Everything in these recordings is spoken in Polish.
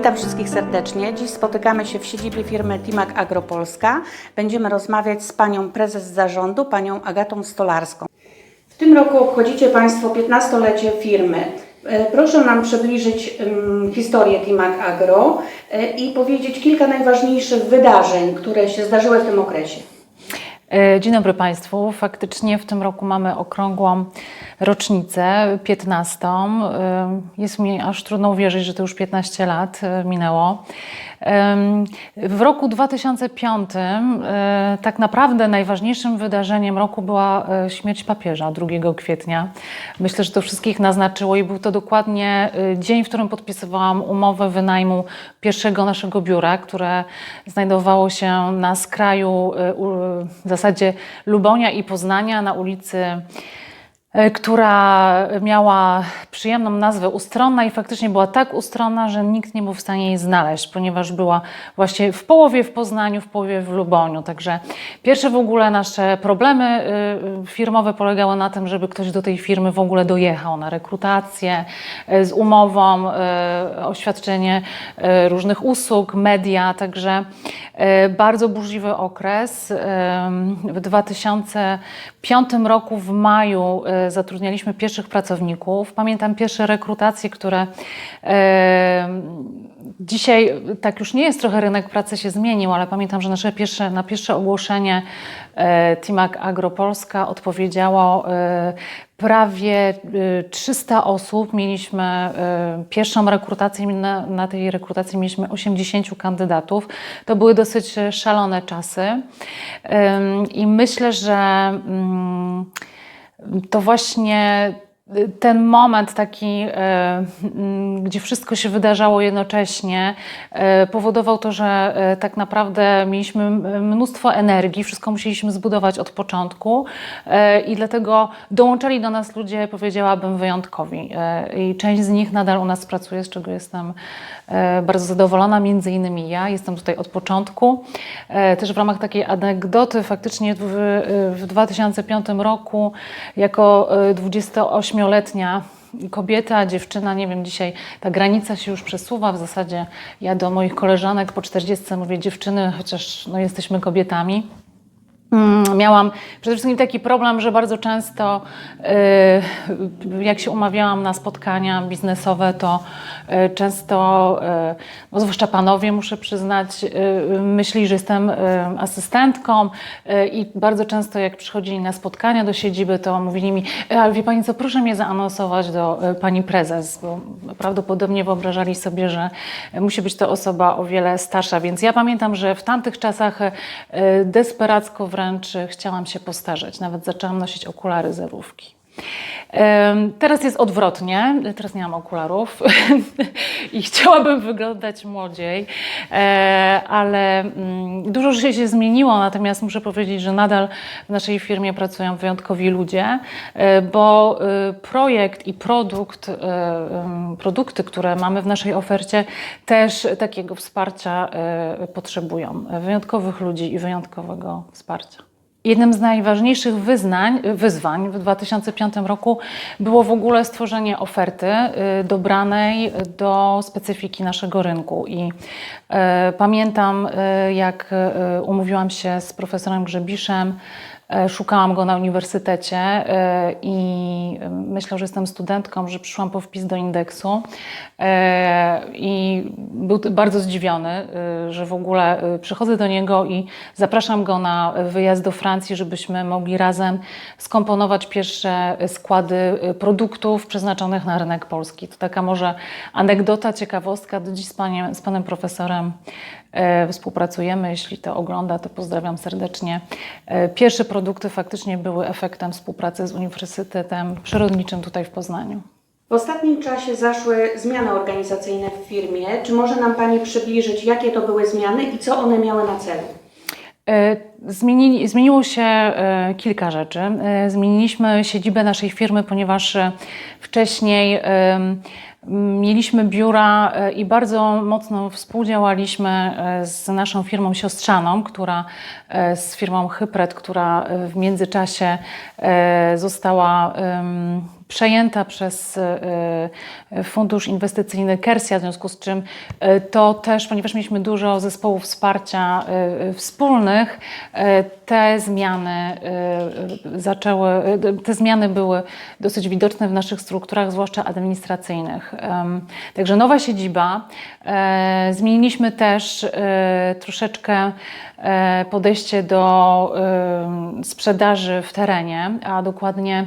Witam wszystkich serdecznie. Dziś spotykamy się w siedzibie firmy Timak Agropolska. Będziemy rozmawiać z panią prezes zarządu, panią Agatą Stolarską. W tym roku obchodzicie Państwo 15-lecie firmy. E, Proszę nam przybliżyć historię Timak Agro e, i powiedzieć kilka najważniejszych wydarzeń, które się zdarzyły w tym okresie. E, Dzień dobry Państwu. Faktycznie w tym roku mamy okrągłą rocznicę, 15. E, Jest mi aż trudno uwierzyć, że to już 15 lat e, minęło. W roku 2005 e, tak naprawdę najważniejszym wydarzeniem roku była e, śmierć papieża 2 kwietnia. Myślę, że to wszystkich naznaczyło i był to dokładnie e, dzień, w którym podpisywałam umowę wynajmu pierwszego naszego biura, które znajdowało się na skraju w zasadzie Lubonia i Poznania na ulicy która miała przyjemną nazwę Ustronna i faktycznie była tak ustronna, że nikt nie był w stanie jej znaleźć, ponieważ była właśnie w połowie w Poznaniu, w połowie w Luboniu. Także pierwsze w ogóle nasze problemy y, firmowe polegały na tym, żeby ktoś do tej firmy w ogóle dojechał na rekrutację y, z umową, y, oświadczenie y, różnych usług, media, także y, bardzo burzliwy okres. Y, W 2005 roku w maju y, zatrudnialiśmy pierwszych pracowników. Pamiętam pierwsze rekrutacje, które e, dzisiaj tak już nie jest, trochę rynek pracy się zmienił, ale pamiętam, że nasze pierwsze, na pierwsze ogłoszenie e, Timak Agropolska odpowiedziało e, prawie e, 300 osób. Mieliśmy e, pierwszą rekrutację, na, na tej rekrutacji mieliśmy 80 kandydatów. To były dosyć e, szalone czasy i myślę, że mm, to właśnie ten moment taki, e, mm, gdzie wszystko się wydarzało jednocześnie, e, powodował to, że e, tak naprawdę mieliśmy mnóstwo energii, wszystko musieliśmy zbudować od początku i dlatego dołączali do nas ludzie, powiedziałabym, wyjątkowi. I część z nich nadal u nas pracuje, z czego jestem bardzo zadowolona, między innymi ja. Jestem tutaj od początku. Też w ramach takiej anegdoty, faktycznie w, w 2005 roku jako e, 28-letnia kobieta, dziewczyna, nie wiem, dzisiaj ta granica się już przesuwa. W zasadzie ja do moich koleżanek po 40 mówię dziewczyny, chociaż no, jesteśmy kobietami. Mm, Miałam przede wszystkim taki problem, że bardzo często, y, jak się umawiałam na spotkania biznesowe, to y, często, y, no zwłaszcza panowie, muszę przyznać, myśli, że jestem asystentką i bardzo często, jak przychodzili na spotkania do siedziby, to mówili mi, "E, ale wie pani co, proszę mnie zaanonsować do pani prezes, bo prawdopodobnie wyobrażali sobie, że musi być to osoba o wiele starsza, więc ja pamiętam, że w tamtych czasach desperacko wręcz chciałam się postarzeć. Nawet zaczęłam nosić okulary zerówki. Teraz jest odwrotnie, teraz nie mam okularów i chciałabym wyglądać młodziej, e, ale mm, dużo się się zmieniło, natomiast muszę powiedzieć, że nadal w naszej firmie pracują wyjątkowi ludzie, e, bo e, projekt i produkt, produkty, które mamy w naszej ofercie też takiego wsparcia potrzebują, wyjątkowych ludzi i wyjątkowego wsparcia. Jednym z najważniejszych wyznań, wyzwań w 2005 roku było w ogóle stworzenie oferty y, dobranej do specyfiki naszego rynku. I e, pamiętam, e, jak umówiłam się z profesorem Grzebiszem, szukałam go na uniwersytecie i myślał, że jestem studentką, że przyszłam po wpis do indeksu i był bardzo zdziwiony, e, że w ogóle e, przychodzę do niego i zapraszam go na wyjazd do Francji, żebyśmy mogli razem skomponować pierwsze składy e, produktów przeznaczonych na rynek polski. To taka może anegdota, ciekawostka. Do dziś z, paniem, z panem profesorem współpracujemy. Jeśli to ogląda, to pozdrawiam serdecznie. Pierwsze produkty faktycznie były efektem współpracy z Uniwersytetem Przyrodniczym tutaj w Poznaniu. W ostatnim czasie zaszły zmiany organizacyjne w firmie. Czy może nam Pani przybliżyć, jakie to były zmiany i co one miały na celu? E, Zmienili, zmieniło się e, kilka rzeczy. E, Zmieniliśmy siedzibę naszej firmy, ponieważ wcześniej Mieliśmy biura i bardzo mocno współdziałaliśmy z naszą firmą siostrzaną, która z firmą Hypret, która w międzyczasie została przejęta przez e, Fundusz Inwestycyjny Kersia, w związku z czym e, to też, ponieważ mieliśmy dużo zespołów wsparcia wspólnych, te zmiany zaczęły, te zmiany były dosyć widoczne w naszych strukturach, zwłaszcza administracyjnych. Także nowa siedziba. E, Zmieniliśmy też troszeczkę e, podejście do sprzedaży w terenie, a dokładnie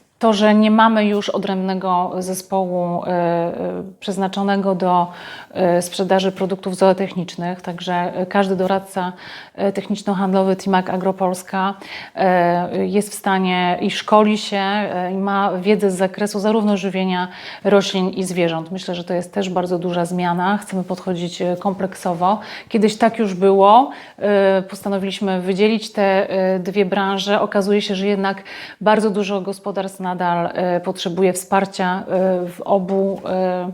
to, że nie mamy już odrębnego zespołu e, e, przeznaczonego do e, sprzedaży produktów zootechnicznych, także każdy doradca techniczno-handlowy TIMAC Agropolska jest w stanie i szkoli się i ma wiedzę z zakresu zarówno żywienia roślin i zwierząt. Myślę, że to jest też bardzo duża zmiana. Chcemy podchodzić kompleksowo. Kiedyś tak już było. Postanowiliśmy wydzielić te dwie branże. Okazuje się, że jednak bardzo dużo gospodarstw nadal e, potrzebuje wsparcia e, w obu e,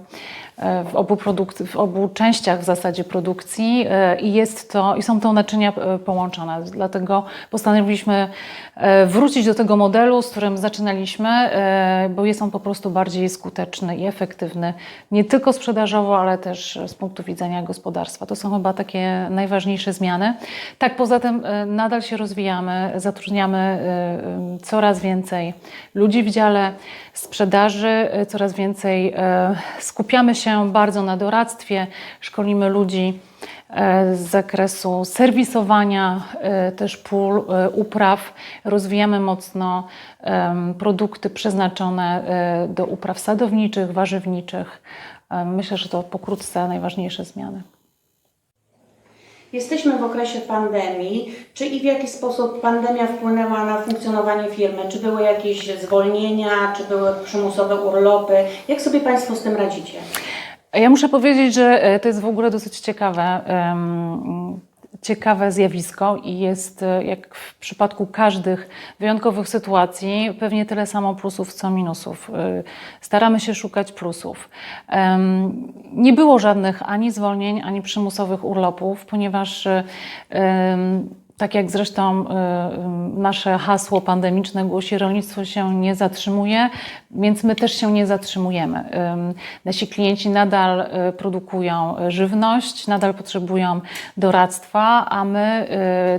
w obu, w obu częściach w zasadzie produkcji e, i jest to, i są to naczynia e, połączone. Dlatego postanowiliśmy e, wrócić do tego modelu, z którym zaczynaliśmy, e, bo jest on po prostu bardziej skuteczny i efektywny, nie tylko sprzedażowo, ale też z punktu widzenia gospodarstwa. To są chyba takie najważniejsze zmiany. Tak, poza tym e, nadal się rozwijamy, zatrudniamy e, e, coraz więcej ludzi w dziale sprzedaży, e, coraz więcej e, skupiamy się bardzo na doradztwie, szkolimy ludzi e, z zakresu serwisowania e, też pól, e, upraw. Rozwijamy mocno produkty przeznaczone do upraw sadowniczych, warzywniczych. Myślę, że to pokrótce najważniejsze zmiany. Jesteśmy w okresie pandemii. Czy i w jaki sposób pandemia wpłynęła na funkcjonowanie firmy? Czy były jakieś zwolnienia, czy były przymusowe urlopy? Jak sobie Państwo z tym radzicie? Ja muszę powiedzieć, że e, to jest w ogóle dosyć ciekawe, ciekawe zjawisko i jest, e, jak w przypadku każdych wyjątkowych sytuacji, pewnie tyle samo plusów, co minusów. E, Staramy się szukać plusów. Nie było żadnych ani zwolnień, ani przymusowych urlopów, ponieważ tak jak zresztą y, y, nasze hasło pandemiczne głosi, rolnictwo się nie zatrzymuje, więc my też się nie zatrzymujemy. Ym, Nasi klienci nadal y, produkują żywność, nadal potrzebują doradztwa, a my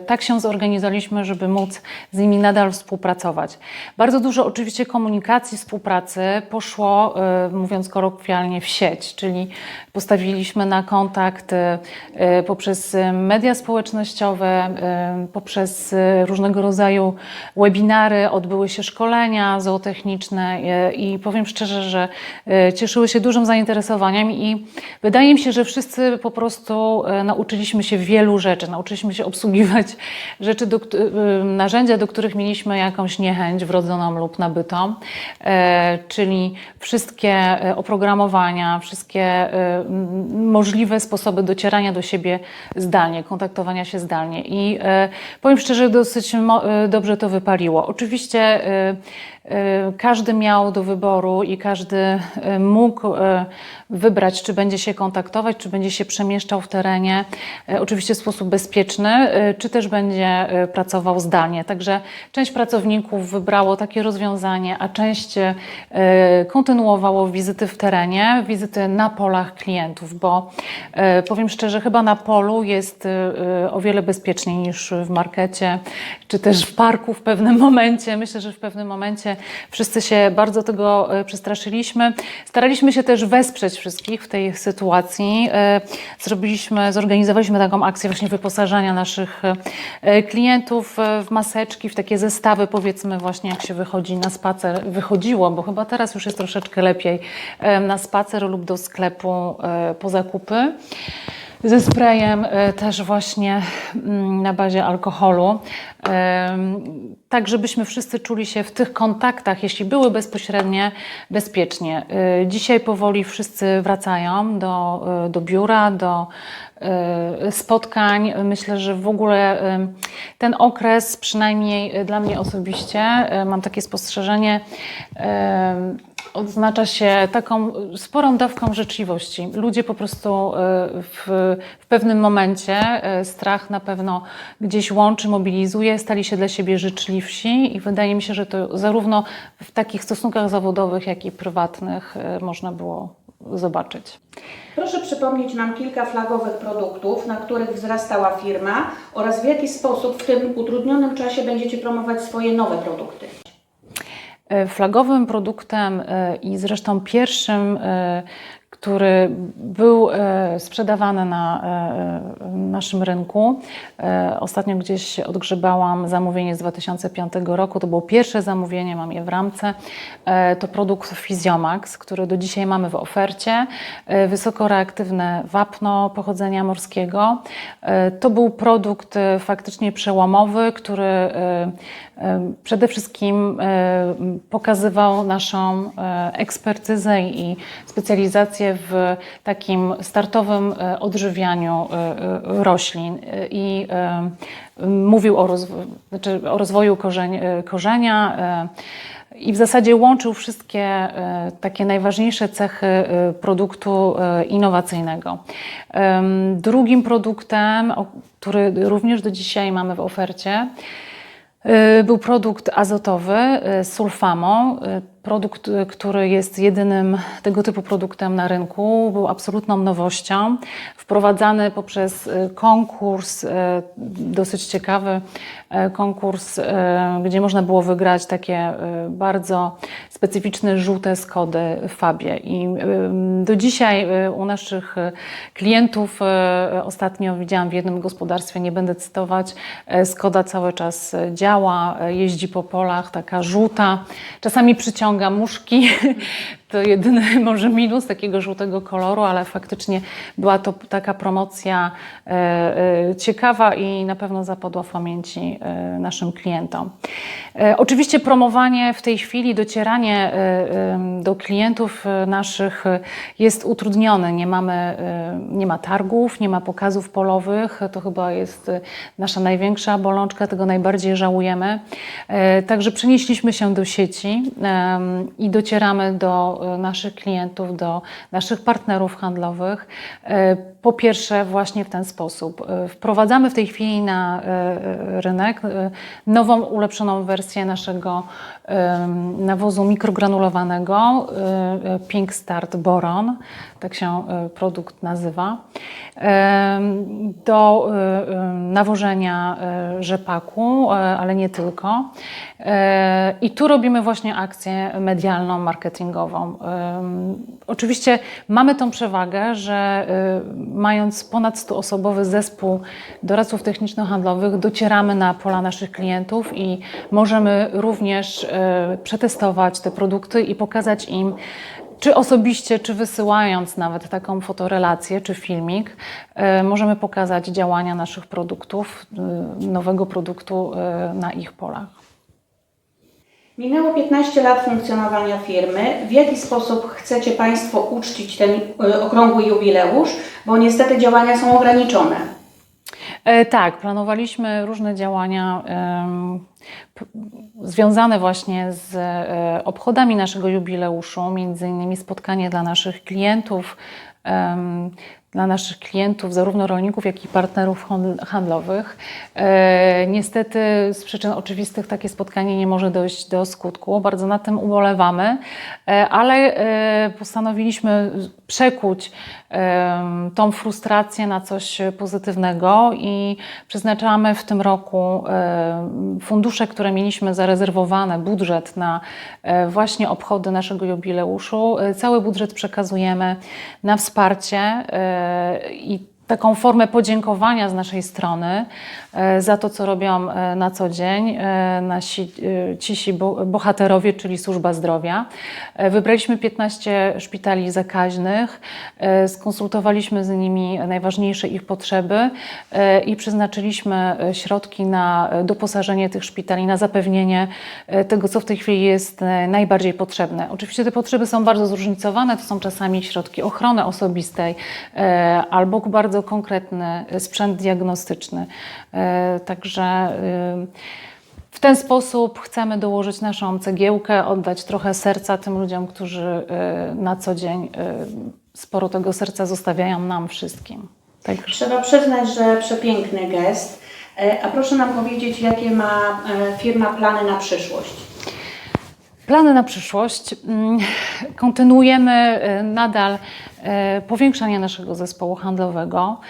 tak się zorganizowaliśmy, żeby móc z nimi nadal współpracować. Bardzo dużo oczywiście komunikacji, współpracy poszło, mówiąc kolokwialnie, w sieć, czyli postawiliśmy na kontakt poprzez media społecznościowe, poprzez y, różnego rodzaju webinary, odbyły się szkolenia zootechniczne y, i powiem szczerze, że y, cieszyły się dużym zainteresowaniem i wydaje mi się, że wszyscy po prostu nauczyliśmy się wielu rzeczy, nauczyliśmy się obsługiwać rzeczy, do, narzędzia, do których mieliśmy jakąś niechęć wrodzoną lub nabytą, e, czyli wszystkie e, oprogramowania, wszystkie e, możliwe sposoby docierania do siebie zdalnie, kontaktowania się zdalnie. I e, powiem szczerze, dosyć e, dobrze to wypaliło. Oczywiście e, każdy miał do wyboru i każdy e, mógł e, wybrać, czy będzie się kontaktować, czy będzie się przemieszczał w terenie, oczywiście w sposób bezpieczny, czy też będzie pracował zdalnie. Także część pracowników wybrało takie rozwiązanie, a część kontynuowało wizyty w terenie, wizyty na polach klientów, bo powiem szczerze, chyba na polu jest o wiele bezpieczniej niż w markecie, czy też w parku w pewnym momencie. Myślę, że w pewnym momencie wszyscy się bardzo tego e, przestraszyliśmy. Staraliśmy się też wesprzeć wszystkich w tej sytuacji. E, Zrobiliśmy, zorganizowaliśmy taką akcję właśnie wyposażania naszych e, klientów w maseczki, w takie zestawy, powiedzmy właśnie jak się wychodzi na spacer, wychodziło, bo chyba teraz już jest troszeczkę lepiej, na spacer lub do sklepu po zakupy ze sprayem e, też właśnie mm, na bazie alkoholu. Tak, żebyśmy wszyscy czuli się w tych kontaktach, jeśli były bezpośrednie, bezpiecznie. E, Dzisiaj powoli wszyscy wracają do, e, do biura, do spotkań. Myślę, że w ogóle ten okres, przynajmniej dla mnie osobiście, mam takie spostrzeżenie, odznacza się taką sporą dawką życzliwości. Ludzie po prostu e, w, w pewnym momencie e, strach na pewno gdzieś łączy, mobilizuje, stali się dla siebie życzliwsi i wydaje mi się, że to zarówno w takich stosunkach zawodowych, jak i prywatnych e, można było zobaczyć. Proszę przypomnieć nam kilka flagowych produktów, na których wzrastała firma oraz w jaki sposób w tym utrudnionym czasie będziecie promować swoje nowe produkty. E, Flagowym produktem e, i zresztą pierwszym, e, który był e, sprzedawany na e, e, naszym rynku, ostatnio gdzieś odgrzebałam zamówienie z 2005 roku, to było pierwsze zamówienie, mam je w ramce, to produkt Physiomax, który do dzisiaj mamy w ofercie, E, wysokoreaktywne wapno pochodzenia morskiego. To był produkt faktycznie przełomowy, który przede wszystkim pokazywał naszą ekspertyzę i specjalizację w takim startowym e, odżywianiu e, e, roślin i mówił o, rozwo- znaczy o rozwoju korzeń, korzenia i w zasadzie łączył wszystkie takie najważniejsze cechy produktu innowacyjnego. Drugim produktem, który również do dzisiaj mamy w ofercie, był produkt azotowy z sulfamą. Produkt, e, który jest jedynym tego typu produktem na rynku, był absolutną nowością. Wprowadzany poprzez e, konkurs, e, dosyć ciekawy konkurs, gdzie można było wygrać takie bardzo specyficzne żółte skody w Fabie. I e, do dzisiaj u naszych klientów ostatnio widziałam w jednym gospodarstwie, nie będę cytować, Skoda cały czas działa, jeździ po polach, taka żółta, czasami przyciąga muszki. To jedyny może minus takiego żółtego koloru, ale faktycznie była to taka promocja e, e, ciekawa i na pewno zapadła w pamięci e, naszym klientom. Oczywiście promowanie w tej chwili, docieranie do klientów naszych jest utrudnione. Nie, mamy, nie ma targów, nie ma pokazów polowych. To chyba jest nasza największa bolączka, tego najbardziej żałujemy. Także przenieśliśmy się do sieci i docieramy do e, naszych klientów, do naszych partnerów handlowych. E, Po pierwsze, właśnie w ten sposób. E, Wprowadzamy w tej chwili na rynek nową, ulepszoną wersję naszego nawozu mikrogranulowanego Pink Start Boron, tak się produkt nazywa, do nawożenia rzepaku, ale nie tylko. I tu robimy właśnie akcję medialną, marketingową. Oczywiście mamy tą przewagę, że e, mając ponad 100-osobowy zespół doradców techniczno-handlowych, docieramy na pola naszych klientów i możemy również e, przetestować te produkty i pokazać im, czy osobiście, czy wysyłając nawet taką fotorelację, czy filmik, e, możemy pokazać działania naszych produktów, nowego produktu na ich polach. Minęło 15 lat funkcjonowania firmy. W jaki sposób chcecie Państwo uczcić ten y, okrągły jubileusz, bo niestety działania są ograniczone. E, Tak, planowaliśmy różne działania związane właśnie z e, obchodami naszego jubileuszu, między innymi spotkanie dla naszych klientów, dla naszych klientów, zarówno rolników, jak i partnerów handl- handlowych. E, Niestety z przyczyn oczywistych takie spotkanie nie może dojść do skutku. Bardzo na tym ubolewamy, e, ale e, postanowiliśmy przekuć tą frustrację na coś pozytywnego i przeznaczamy w tym roku fundusze, które mieliśmy zarezerwowane, budżet na e, właśnie obchody naszego jubileuszu. E, Cały budżet przekazujemy na wsparcie e, i taką formę podziękowania z naszej strony e, za to, co robią e, na co dzień e, nasi cisi bo- bohaterowie, czyli służba zdrowia. Wybraliśmy 15 szpitali zakaźnych, skonsultowaliśmy z nimi najważniejsze ich potrzeby i przeznaczyliśmy środki na doposażenie tych szpitali, na zapewnienie tego, co w tej chwili jest najbardziej potrzebne. Oczywiście te potrzeby są bardzo zróżnicowane, to są czasami środki ochrony osobistej albo bardzo konkretny sprzęt diagnostyczny. E, Także y, W ten sposób chcemy dołożyć naszą cegiełkę, oddać trochę serca tym ludziom, którzy na co dzień sporo tego serca zostawiają nam wszystkim. Także Trzeba przyznać, że przepiękny gest. E, A proszę nam powiedzieć, jakie ma e, firma plany na przyszłość? Plany na przyszłość. Mm, Kontynuujemy nadal y, powiększanie naszego zespołu handlowego,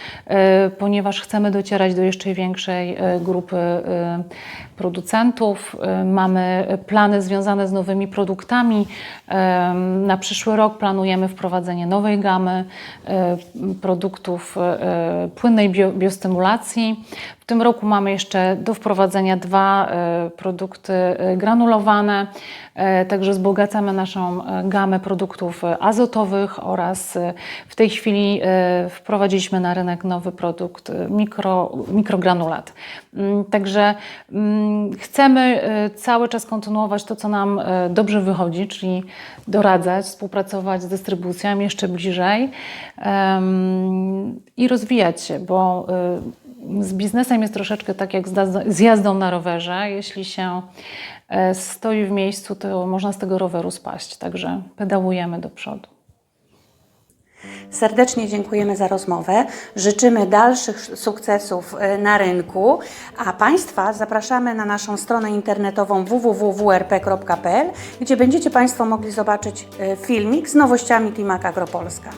y, ponieważ chcemy docierać do jeszcze większej y, grupy producentów. Mamy plany związane z nowymi produktami. Na przyszły rok planujemy wprowadzenie nowej gamy produktów płynnej bio, biostymulacji. W tym roku mamy jeszcze do wprowadzenia dwa produkty granulowane. E, Także wzbogacamy naszą e, gamę produktów e, azotowych oraz e, w tej chwili e, wprowadziliśmy na rynek nowy produkt e, mikro, mikrogranulat. Mm, Także mm, chcemy cały czas kontynuować to, co nam dobrze wychodzi, czyli doradzać, współpracować z dystrybucjami jeszcze bliżej i rozwijać się, bo z biznesem jest troszeczkę tak jak z jazdą na rowerze. Jeśli się e, stoi w miejscu, to można z tego roweru spaść. Także pedałujemy do przodu. Serdecznie dziękujemy za rozmowę. Życzymy dalszych sukcesów e, na rynku, a Państwa zapraszamy na naszą stronę internetową www.wrp.pl, gdzie będziecie Państwo mogli zobaczyć e, filmik z nowościami Timak Agropolska.